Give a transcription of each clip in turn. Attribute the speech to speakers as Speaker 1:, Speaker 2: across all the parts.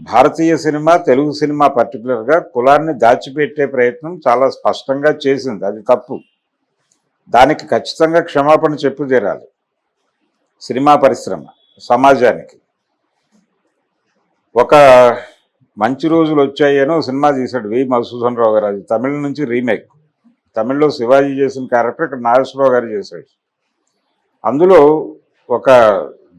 Speaker 1: భారతీయ cinema Telugu cinema పర్టికులర్గా కులాన్ని దాచిపెట్టే ప్రయత్నం చాలా స్పష్టంగా చేసింది. అది తప్పు. దానికి ఖచ్చితంగా క్షమాపణ చెప్పు తీరాలి. సినిమా పరిశ్రమ సమాజానికి. ఒక మంచి రోజులు వచ్చాయనో సినిమా తీశాడు వి. మధుసూదన్ రావు గారు. అది తమిళ నుంచి రీమేక్. తమిళ్ళో శివాజీ చేసిన క్యారెక్టర్ ఇక్కడ నాగేశ్వరరావు గారు చేశాడు. అందులో ఒక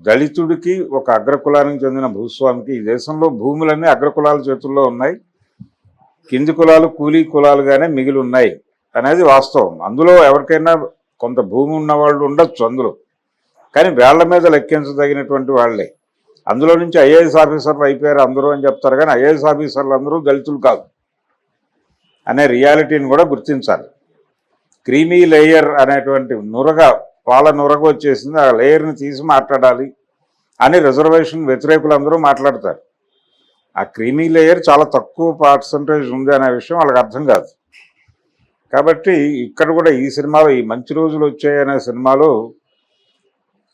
Speaker 1: దళితుడికి ఒక అగ్రకులానికి చెందిన భూస్వామికి ఈ దేశంలో భూములన్నీ అగ్రకులాల చేతుల్లో ఉన్నాయి. కింది కులాలు కూలీ కులాలుగానే మిగిలి ఉన్నాయి అనేది వాస్తవం. అందులో ఎవరికైనా కొంత భూమి ఉన్న వాళ్ళు ఉండొచ్చు అందులో. కానీ వేళ్ళ మీద లెక్కించదగినటువంటి వాళ్ళే. అందులో నుంచి ఐఏఎస్ ఆఫీసర్లు అయిపోయారు అందరూ అని చెప్తారు కానీ ఐఏఎస్ ఆఫీసర్లు అందరూ దళితులు కాదు అనే రియాలిటీని కూడా గుర్తించాలి. క్రీమీ లేయర్ అనేటువంటి నురగ పాల నురగ వచ్చేసింది. ఆ లేయర్ని తీసి మాట్లాడాలి. అని రిజర్వేషన్ వ్యతిరేకులు అందరూ మాట్లాడతారు. ఆ క్రీమీ లేయర్ చాలా తక్కువ పర్సంటేజ్ ఉంది అనే విషయం వాళ్ళకి అర్థం కాదు. కాబట్టి ఇక్కడ కూడా ఈ సినిమాలో ఈ మంచి రోజులు వచ్చాయి అనే సినిమాలో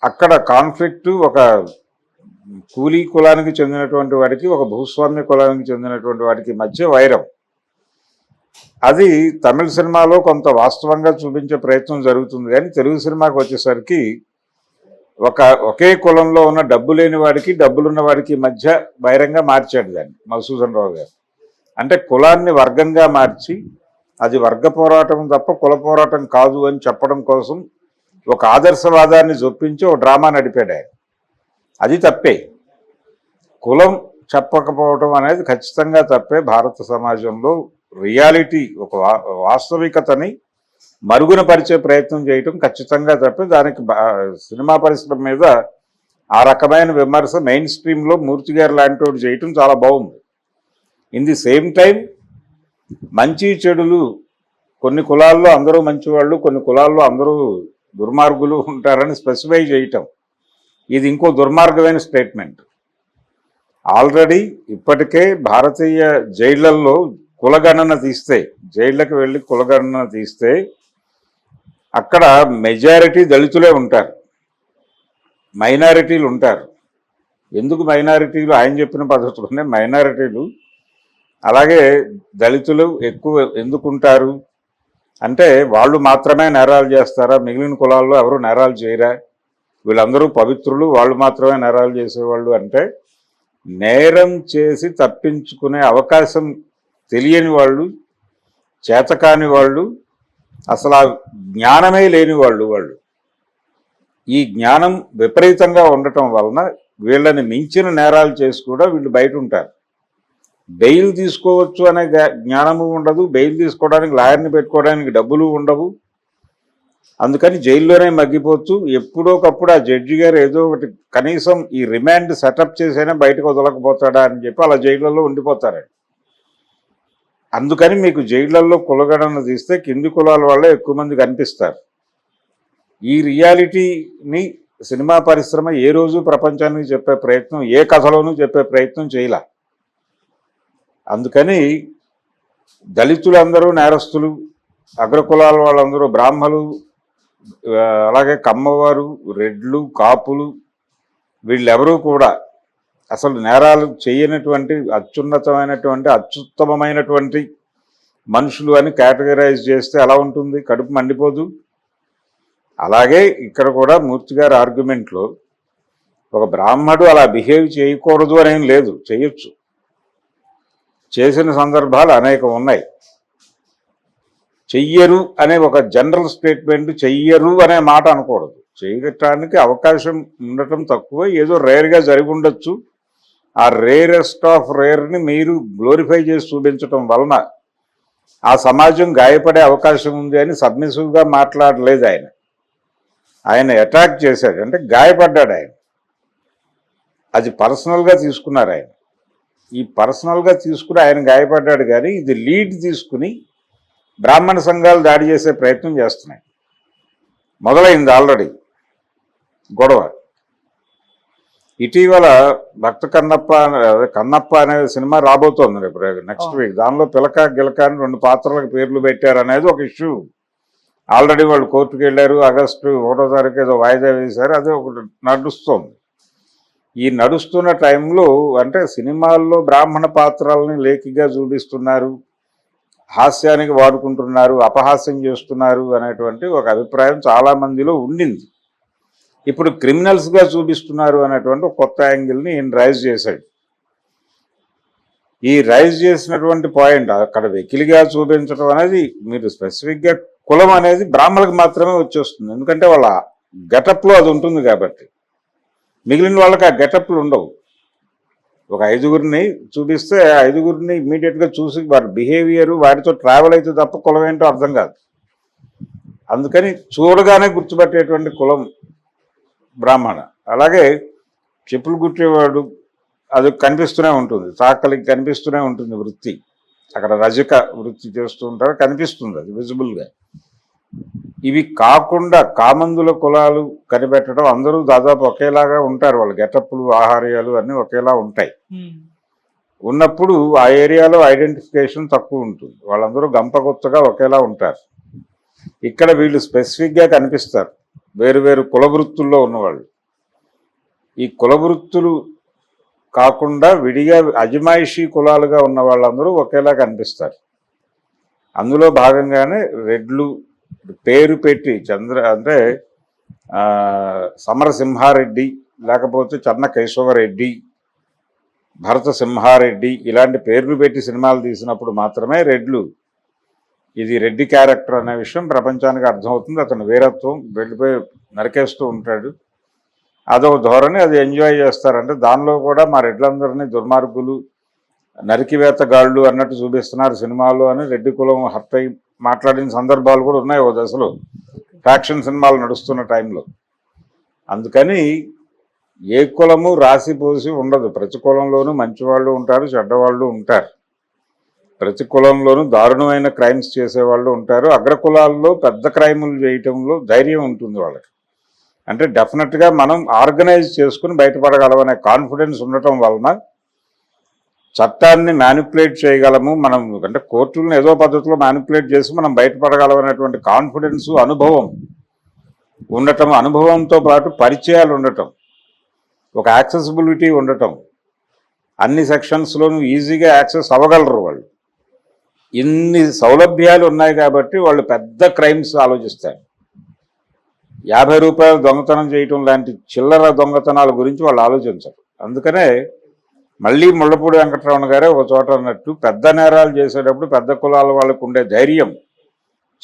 Speaker 1: అక్కడ కాన్ఫ్లిక్ట్ ఒక కూలీ కులానికి చెందినటువంటి వాడికి ఒక భూస్వామ్య కులానికి చెందినటువంటి వాడికి మధ్య వైరం. అది తమిళ సినిమాలో కొంత వాస్తవంగా చూపించే ప్రయత్నం జరుగుతుంది. కానీ తెలుగు సినిమాకి వచ్చేసరికి ఒక ఒకే కులంలో ఉన్న డబ్బు లేని వాడికి డబ్బులున్న వాడికి మధ్య బహిరంగ మార్చాడు దాన్ని మధుసూదన్ రావు గారు. అంటే కులాన్ని వర్గంగా మార్చి అది వర్గ పోరాటం తప్ప కుల పోరాటం కాదు అని చెప్పడం కోసం ఒక ఆదర్శవాదాన్ని జొప్పించి ఒక డ్రామా నడిపాడు ఆయన. అది తప్పే. కులం చెప్పకపోవటం అనేది ఖచ్చితంగా తప్పే. భారత సమాజంలో రియాలిటీ ఒక వా- వాస్తవికతని మరుగున పరిచే ప్రయత్నం చేయటం ఖచ్చితంగా తప్ప దానికి బా- సినిమా పరిశ్రమ మీద ఆ రకమైన విమర్శ మెయిన్ స్ట్రీమ్లో మూర్తి గారు లాంటి వాడు చేయటం చాలా బాగుంది. ఇన్ ది సేమ్ టైం మంచి చెడులు కొన్ని కులాల్లో అందరూ మంచివాళ్ళు కొన్ని కులాల్లో అందరూ దుర్మార్గులు ఉంటారని స్పెసిఫై చేయటం. ఇది ఇంకో దుర్మార్గమైన స్టేట్మెంట్ ఆల్రెడీ ఇప్పటికే భారతీయ జైళ్ళలో కులగణన తీస్తే జైళ్ళకి వెళ్ళి కులగణన తీస్తే అక్కడ మెజారిటీ దళితులే ఉంటారు. మైనారిటీలు ఉంటారు. ఎందుకు మైనారిటీలు ఆయన చెప్పిన పద్ధతిలోనే మైనారిటీలు అలాగే దళితులు ఎక్కువ ఎందుకుంటారు? అంటే వాళ్ళు మాత్రమే నేరాలు చేస్తారా? మిగిలిన కులాల్లో ఎవరు నేరాలు చేయరా? వీళ్ళందరూ పవిత్రులు వాళ్ళు మాత్రమే నేరాలు చేసేవాళ్ళు అంటే నేరం చేసి తప్పించుకునే అవకాశం తెలియని వాళ్ళు చేతకాని వాళ్ళు అసలు ఆ జ్ఞానమే లేని వాళ్ళు వాళ్ళు. ఈ జ్ఞానం విపరీతంగా ఉండటం వలన వీళ్ళని మించిన నేరాలు చేసి కూడా వీళ్ళు బయట ఉంటారు. బెయిల్ తీసుకోవచ్చు అనే జ్ఞానము ఉండదు. బెయిల్ తీసుకోవడానికి లాయర్ని పెట్టుకోవడానికి డబ్బులు ఉండవు. అందుకని జైల్లోనే మగ్గిపోవచ్చు ఎప్పుడోకప్పుడు ఆ జడ్జి గారు ఏదో ఒకటి కనీసం ఈ రిమాండ్ సెటప్ చేసైనా బయటకు వదలకపోతాడా అని చెప్పి అలా జైళ్ళల్లో ఉండిపోతారండి. అందుకని మీకు జైళ్ళల్లో కులగణన తీస్తే కింది కులాల వాళ్ళే ఎక్కువ మంది కనిపిస్తారు. ఈ రియాలిటీని సినిమా పరిశ్రమ ఏ రోజు ప్రపంచానికి చెప్పే ప్రయత్నం ఏ కథలోనూ చెప్పే ప్రయత్నం చేయలే. అందుకని దళితులందరూ నేరస్తులు అగ్రకులాల వాళ్ళందరూ బ్రాహ్మలు అలాగే కమ్మవారు రెడ్లు కాపులు వీళ్ళెవరూ కూడా అసలు నేరాలు చేయనటువంటి అత్యున్నతమైనటువంటి అత్యుత్తమమైనటువంటి మనుషులు అని కేటగరైజ్ చేస్తే ఎలా ఉంటుంది? కడుపు మండిపోదు. అలాగే ఇక్కడ కూడా మూర్తి గారి ఆర్గ్యుమెంట్లో ఒక బ్రాహ్మడు అలా బిహేవ్ చేయకూడదు అనేం లేదు చేయొచ్చు. చేసిన సందర్భాలు అనేకం ఉన్నాయి. చెయ్యరు అనే ఒక జనరల్ స్టేట్మెంట్ చెయ్యరు అనే మాట అనకూడదు. చేయటానికి అవకాశం ఉండటం తక్కువ ఏదో రేర్గా జరిగి ఉండొచ్చు. ఆ రేరెస్ట్ ఆఫ్ రేర్ని మీరు గ్లోరిఫై చేసి చూపించటం వలన ఆ సమాజం గాయపడే అవకాశం ఉంది అని సబ్మిసివ్గా మాట్లాడలేదు ఆయన. ఆయన అటాక్ చేశాడు. అంటే గాయపడ్డాడు ఆయన. అది పర్సనల్గా తీసుకున్నారు ఆయన. ఈ పర్సనల్గా తీసుకుని ఆయన గాయపడ్డాడు కానీ ఇది లీడ్ తీసుకుని బ్రాహ్మణ సంఘాలు దాడి చేసే ప్రయత్నం చేస్తున్నాయి. మొదలైంది ఆల్రెడీ గొడవ. ఇటీవల భక్త కన్నప్ప అదే కన్నప్ప అనే సినిమా రాబోతోంది రేపు నెక్స్ట్. వీక్ దానిలో పిలక గిలక అని రెండు పాత్రలకు పేర్లు పెట్టారు అనేది ఒక ఇష్యూ ఆల్రెడీ వాళ్ళు కోర్టుకు వెళ్ళారు ఆగస్టు ఒకటో తారీఖు ఏదో వాయిదా వేశారు అదే ఒకటి నడుస్తోంది. ఈ నడుస్తున్న టైంలో అంటే సినిమాల్లో బ్రాహ్మణ పాత్రల్ని లేఖిగా చూపిస్తున్నారు హాస్యానికి వాడుకుంటున్నారు అపహాస్యం చేస్తున్నారు అనేటువంటి ఒక అభిప్రాయం చాలా మందిలో ఉండింది. ఇప్పుడు క్రిమినల్స్గా చూపిస్తున్నారు అనేటువంటి కొత్త యాంగిల్ని ఈయన రైజ్ చేశాడు. ఈ రైజ్ చేసినటువంటి పాయింట్ అక్కడ వెకిలిగా చూపించడం అనేది మీరు స్పెసిఫిక్గా కులం అనేది బ్రాహ్మణులకు మాత్రమే వచ్చేస్తుంది. ఎందుకంటే వాళ్ళ గెటప్లో అది ఉంటుంది కాబట్టి. మిగిలిన వాళ్ళకి ఆ గెటప్లు ఉండవు. ఒక ఐదుగురిని చూపిస్తే ఐదుగురిని ఇమీడియట్గా చూసి వారి బిహేవియర్ వారితో ట్రావెల్ అయితే తప్ప కులం ఏంటో అర్థం కాదు. అందుకని చూడగానే గుర్తుపట్టేటువంటి కులం బ్రాహ్మణ. అలాగే చెప్పులు కుట్టేవాడు అది కనిపిస్తూనే ఉంటుంది. చాకలికి కనిపిస్తూనే ఉంటుంది వృత్తి. అక్కడ రజక వృత్తి చేస్తూ ఉంటారు కనిపిస్తుంది అది విజిబుల్గా ఇవి కాకుండా కామందుల కులాలు కనిపెట్టడం అందరూ దాదాపు ఒకేలాగా ఉంటారు. వాళ్ళ గెటప్లు ఆహార్యాలు అన్నీ ఒకేలా ఉంటాయి. ఉన్నప్పుడు ఆ ఏరియాలో ఐడెంటిఫికేషన్ తక్కువ ఉంటుంది. వాళ్ళందరూ గంపగొత్తగా ఒకేలా ఉంటారు. ఇక్కడ వీళ్ళు స్పెసిఫిక్గా కనిపిస్తారు. వేరు వేరు కుల వృత్తుల్లో ఉన్నవాళ్ళు. ఈ కుల వృత్తులు కాకుండా విడిగా అజమాయిషీ కులాలుగా ఉన్న వాళ్ళందరూ ఒకేలా కనిపిస్తారు. అందులో భాగంగానే రెడ్లు పేరు పెట్టి చంద్ర అంటే సమరసింహారెడ్డి లేకపోతే చన్న కేశవరెడ్డి భరత సింహారెడ్డి ఇలాంటి పేర్లు పెట్టి సినిమాలు తీసినప్పుడు మాత్రమే రెడ్లు ఇది రెడ్డి క్యారెక్టర్ అనే విషయం ప్రపంచానికి అర్థమవుతుంది. అతను వీరత్వం వెళ్ళిపోయి నరికేస్తూ ఉంటాడు. అదొక ధోరణి అది ఎంజాయ్ చేస్తారంటే దానిలో కూడా మా రెడ్లందరినీ దుర్మార్గులు నరికివేతగాళ్ళు అన్నట్టు చూపిస్తున్నారు సినిమాలో అని రెడ్డి కులం హత్య అయి మాట్లాడిన సందర్భాలు కూడా ఉన్నాయి ఓ దశలో. ఫ్యాక్షన్ సినిమాలు నడుస్తున్న టైంలో. అందుకని ఏ కులము రాసి పోసి ఉండదు. ప్రతి కులంలోనూ మంచివాళ్ళు ఉంటారు చెడ్డవాళ్ళు ఉంటారు. ప్రతి కులంలోనూ దారుణమైన క్రైమ్స్ చేసేవాళ్ళు ఉంటారు. అగ్రకులాల్లో పెద్ద క్రైములు చేయటంలో ధైర్యం ఉంటుంది వాళ్ళకి. అంటే డెఫినెట్గా మనం ఆర్గనైజ్ చేసుకుని బయటపడగలమనే కాన్ఫిడెన్స్ ఉండటం వలన చట్టాన్ని మ్యానిపులేట్ చేయగలము. మనం అంటే కోర్టులను ఏదో పద్ధతిలో మ్యానిపులేట్ చేసి మనం బయటపడగలమనేటువంటి కాన్ఫిడెన్స్ అనుభవం ఉండటం అనుభవంతో పాటు పరిచయాలు ఉండటం ఒక యాక్సెసిబిలిటీ ఉండటం అన్ని సెక్షన్స్లోనూ ఈజీగా యాక్సెస్ అవ్వగలరు వాళ్ళు. ఇన్ని సౌలభ్యాలు ఉన్నాయి కాబట్టి వాళ్ళు పెద్ద క్రైమ్స్ ఆలోచిస్తారు. యాభై రూపాయలు దొంగతనం చేయటం లాంటి చిల్లర దొంగతనాల గురించి వాళ్ళు ఆలోచించరు. అందుకనే మళ్ళీ ముళ్ళపూడి వెంకటరమణ గారే ఒక చోట అన్నట్టు పెద్ద నేరాలు చేసేటప్పుడు పెద్ద కులాల వాళ్ళకు ఉండే ధైర్యం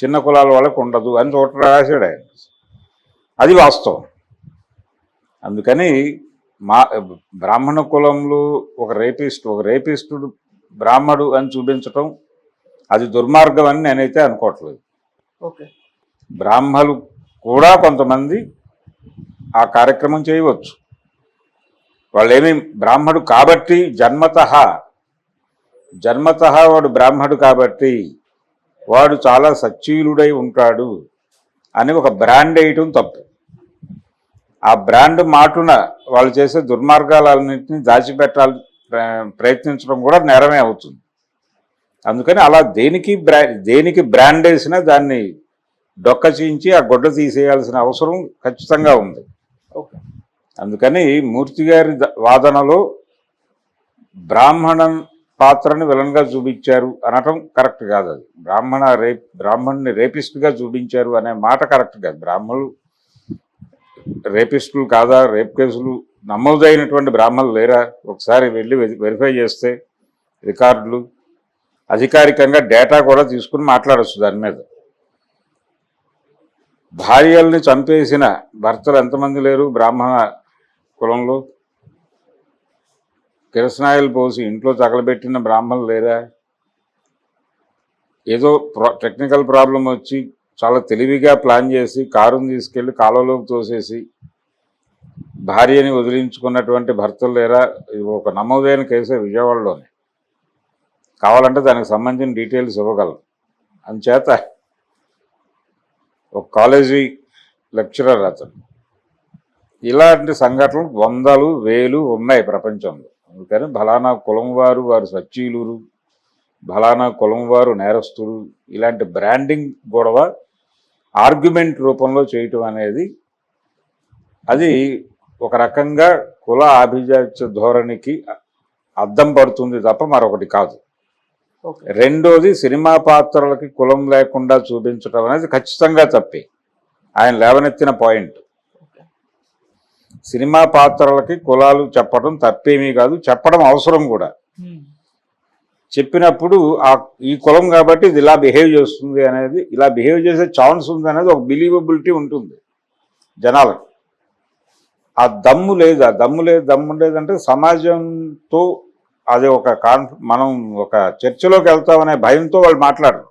Speaker 1: చిన్న కులాల వాళ్ళకు ఉండదు అని చోట రాశాడు ఆయన. అది వాస్తవం. అందుకని మా బ్రాహ్మణ కులంలో ఒక రేపిస్ట్ ఒక రేపిస్టుడు బ్రాహ్మడు అని చూపించటం అది దుర్మార్గం అని నేనైతే అనుకోవట్లేదు.
Speaker 2: ఓకే.
Speaker 1: బ్రాహ్మలు కూడా కొంతమంది ఆ కార్యక్రమం చేయవచ్చు. వాళ్ళేమి బ్రాహ్మడు కాబట్టి జన్మత జన్మత వాడు బ్రాహ్మడు కాబట్టి వాడు చాలా సచ్చీలుడై ఉంటాడు అని ఒక బ్రాండ్ వేయటం తప్పు. ఆ బ్రాండ్ మాటున వాళ్ళు చేసే దుర్మార్గాలన్నింటినీ దాచిపెట్టాలి ప్ర- ప్రయత్నించడం కూడా నేరమే అవుతుంది. అందుకని అలా దేనికి బ్రా దేనికి బ్రాండ్ వేసినా దాన్ని డొక్క చీంచి ఆ గొడ్డ తీసేయాల్సిన అవసరం ఖచ్చితంగా ఉంది. అందుకని మూర్తి గారి వాదనలో బ్రాహ్మణ పాత్రని విలన్గా చూపించారు అనటం కరెక్ట్ కాదు అది. బ్రాహ్మణ రేప్ బ్రాహ్మణ్ణి రేపిస్ట్గా చూపించారు అనే మాట కరెక్ట్ కాదు. బ్రాహ్మణులు రేపిస్టులు కాదా రేప్ కేసులు నమోదైనటువంటి బ్రాహ్మణులు లేరా? ఒకసారి వెళ్ళి వెరి- వెరిఫై చేస్తే రికార్డులు అధికారికంగా డేటా కూడా తీసుకుని మాట్లాడచ్చు దాని మీద. భార్యల్ని చంపేసిన భర్తలు ఎంతమంది లేరు? బ్రాహ్మణ కులంలో? కిరసనాయిలు పోసి ఇంట్లో తగలబెట్టిన బ్రాహ్మణులు లేరా? ఏదో టెక్నికల్ ప్రాబ్లం వచ్చి చాలా తెలివిగా ప్లాన్ చేసి కారుని తీసుకెళ్ళి కాలువలోకి తోసేసి భార్యని వదిలించుకున్నటువంటి భర్తలు లేరా? ఒక నమోదైన కేసే విజయవాడలోనే. కావాలంటే దానికి సంబంధించిన డీటెయిల్స్ ఇవ్వగలం అందుచేత ఒక కాలేజీ లెక్చరర్ అతను. ఇలాంటి సంఘటనలు వందలు వేలు ఉన్నాయి ప్రపంచంలో. అందుకని బలానా కులం వారు వారు సచ్చీలురు బలానా కులం వారు నేరస్తులు ఇలాంటి బ్రాండింగ్ గొడవ ఆర్గ్యుమెంట్ రూపంలో చేయటం అనేది అది ఒక రకంగా కుల ఆభిజాత్య ధోరణికి అద్దం పడుతుంది తప్ప మరొకటి కాదు. రెండోది సినిమా పాత్రలకి కులం లేకుండా చూపించడం అనేది ఖచ్చితంగా తప్పే. ఆయన లేవనెత్తిన పాయింట్. సినిమా పాత్రలకి కులాలు చెప్పడం తప్పేమీ కాదు చెప్పడం అవసరం కూడా. చెప్పినప్పుడు ఆ ఈ కులం కాబట్టి ఇది ఇలా బిహేవ్ చేస్తుంది అనేది ఇలా బిహేవ్ చేసే ఛాన్స్ ఉంది అనేది ఒక బిలీవబిలిటీ ఉంటుంది జనాలకు. ఆ దమ్ము లేదు ఆ దమ్ము లేదు దమ్ము లేదంటే సమాజంతో అది ఒక కాన్ఫ్ మనం ఒక చర్చలోకి వెళ్తామనే భయంతో వాళ్ళు మాట్లాడరు.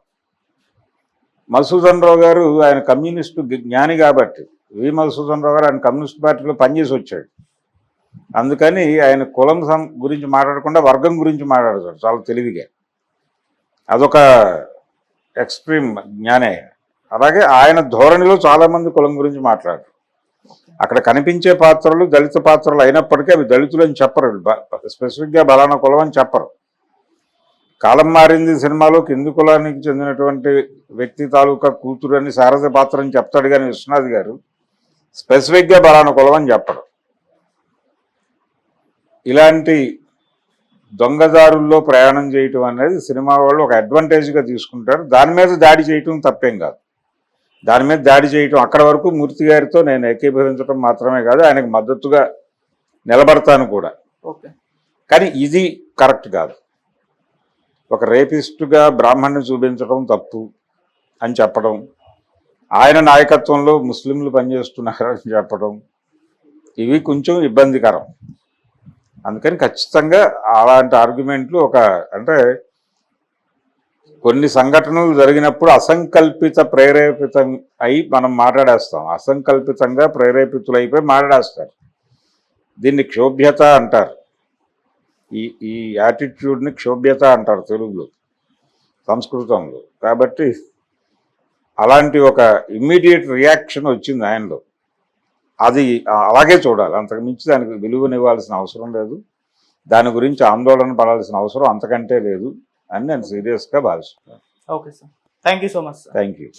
Speaker 1: మధుసూదన్ రావు గారు ఆయన కమ్యూనిస్టు జ్ఞాని కాబట్టి వి. మధుసూదన్ రావు గారు ఆయన కమ్యూనిస్ట్ పార్టీలో పనిచేసి వచ్చాడు. అందుకని ఆయన కులం సం గురించి మాట్లాడకుండా వర్గం గురించి మాట్లాడతాడు చాలా తెలివిగా. అదొక ఎక్స్ట్రీమ్ జ్ఞానే. ఆయన. అలాగే ఆయన ధోరణిలో చాలామంది కులం గురించి మాట్లాడరు. అక్కడ కనిపించే పాత్రలు దళిత పాత్రలు అయినప్పటికీ అవి దళితులు అని చెప్పరు. స్పెసిఫిక్గా బలానా కులం అని చెప్పరు. కాలం మారింది సినిమాలో కింది కులానికి చెందినటువంటి వ్యక్తి తాలూకా కూతురు అని సారథి పాత్ర అని చెప్తాడు కానీ విశ్వనాథ్ గారు. స్పెసిఫిక్గా బలానా కులం అని చెప్పరు. ఇలాంటి దొంగదారుల్లో ప్రయాణం చేయటం అనేది సినిమా వాళ్ళు ఒక అడ్వాంటేజ్గా తీసుకుంటారు. దాని మీద దాడి చేయటం తప్పేం కాదు. దాని మీద దాడి చేయటం అక్కడ వరకు మూర్తి గారితో నేను ఏకీభవించడం మాత్రమే కాదు ఆయనకు మద్దతుగా నిలబడతాను కూడా.
Speaker 2: ఓకే.
Speaker 1: కానీ ఇది కరెక్ట్ కాదు. ఒక రేపిస్టుగా బ్రాహ్మణ్ణి చూపించడం తప్పు అని చెప్పడం ఆయన నాయకత్వంలో ముస్లింలు పనిచేస్తున్నారని చెప్పడం ఇవి కొంచెం ఇబ్బందికరం. అందుకని ఖచ్చితంగా అలాంటి ఆర్గ్యుమెంట్లు ఒక అంటే కొన్ని సంఘటనలు జరిగినప్పుడు అసంకల్పిత ప్రేరేపితం అయి మనం మాట్లాడేస్తాం. అసంకల్పితంగా ప్రేరేపితులైపోయి మాట్లాడేస్తారు. దీన్ని క్షోభ్యత అంటారు. ఈ ఈ యాటిట్యూడ్ని క్షోభ్యత అంటారు తెలుగులో సంస్కృతంలో. కాబట్టి అలాంటి ఒక ఇమ్మీడియట్ రియాక్షన్ వచ్చింది ఆయనలో. అది అలాగే చూడాలి. అంతకు మించి దానికి విలువనివ్వాల్సిన అవసరం లేదు. దాని గురించి ఆందోళన పడాల్సిన అవసరం అంతకంటే లేదు. అని నేను సీరియస్గా భావిస్తున్నాను
Speaker 2: okay sir thank you so much sir
Speaker 1: thank you